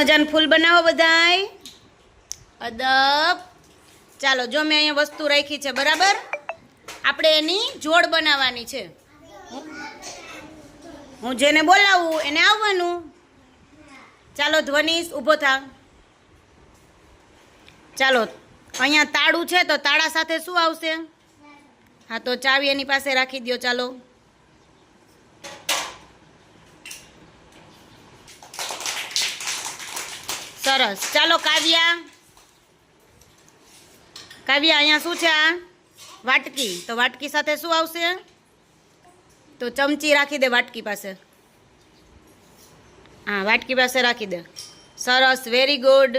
મજાનું ફૂલ બનાવો બધાય? અદબ. ચાલો, જો મેં અહીંયા વસ્તુ રાખી છે, બરાબર? આપણે એની જોડ બનાવવાની છે. હું- જેને બોલાવું, એને આવવાનું. ચાલો ધ્વનિશ ઊભો થા ચાલો, અહીંયા તાળું છે, તો તાળા સાથે શું આવશે? હા, તો ચાવી એની પાસે રાખી દો ચાલો. સરસ. ચાલો, કાવ્યા. કાવ્યા, અહીંયા શું છે આ? વાટકી. તો વાટકી સાથે શું આવશે? તો ચમચી રાખી દે વાટકી પાસે. હા, વાટકી પાસે રાખી દે. સરસ વેરી ગુડ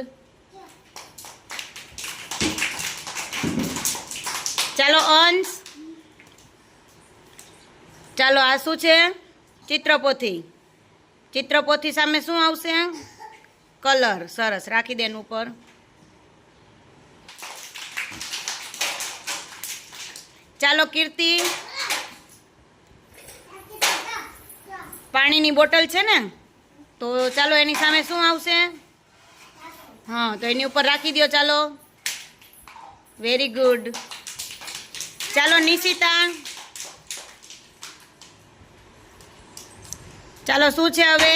ચાલો, અંશ. ચાલો, આ શું છે? ચિત્રપોથી. ચિત્રપોથી સામે શું આવશે? કલર સરસ રાખી દે ઉપર. ચાલો કીર્તિ. પાણીની બોટલ છે ને? તો ચાલો એની સામે શું આવશે? હા, તો એની ઉપર રાખી દો ચાલો. વેરી ગુડ ચાલો, નિશિતા. ચાલો, શું છે હવે?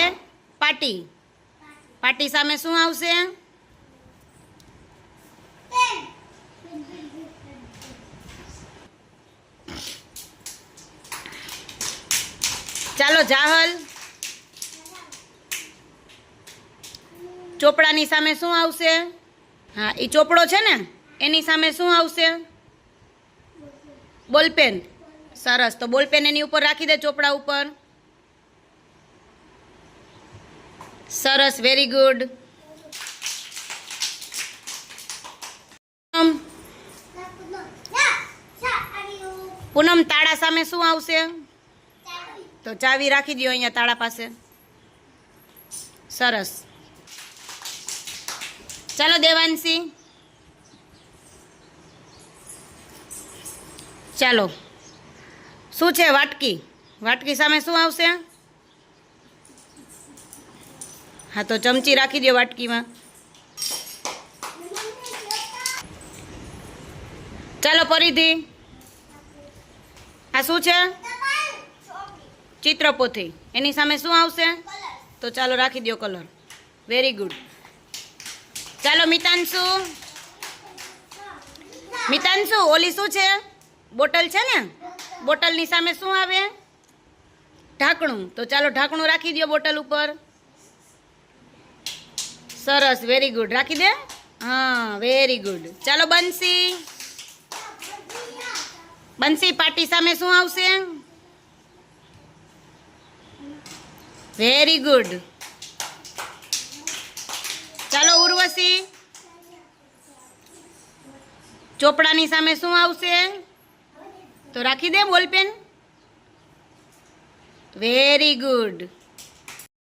પાટી પાટી સામે શું આવશે ચાલો જાહલ ચોપડાની સામે શું આવશે હા એ ચોપડો છે ને એની સામે શું આવશે બોલપેન સરસ તો બોલપેન એની ઉપર રાખી દે ચોપડા ઉપર સરસ વેરી ગુડ પૂનમ. તાળા સામે શું આવશે? તો ચાવી રાખી દો અહીંયા તાળા પાસે. સરસ. ચાલો દેવાંશી. ચાલો. શું છે, વાટકી? વાટકી સામે શું આવશે? હા, તો ચમચી રાખી દો વાટકીમાં. ચાલો પરિધિ આ શું છે? ચિત્રપોથી. એની સામે શું આવશે? તો ચાલો, રાખી દો કલર. વેરી ગુડ ચાલો, મિતાંશુ. મિતાંશુ, ઓલી શું છે? બોટલ છે ને? બોટલની સામે શું આવે? ઢાંકણું. તો ચાલો, ઢાંકણું રાખી દો બોટલ ઉપર. સરસ વેરી ગુડ રાખી દે. હા વેરી ગુડ ચાલો, બંસી. બંસી પાટી સામે શું આવશે? વેરી ગુડ ચાલો, ઉર્વશી. ચોપડાની સામે શું આવશે? તો રાખી દે બોલપેન વેરી ગુડ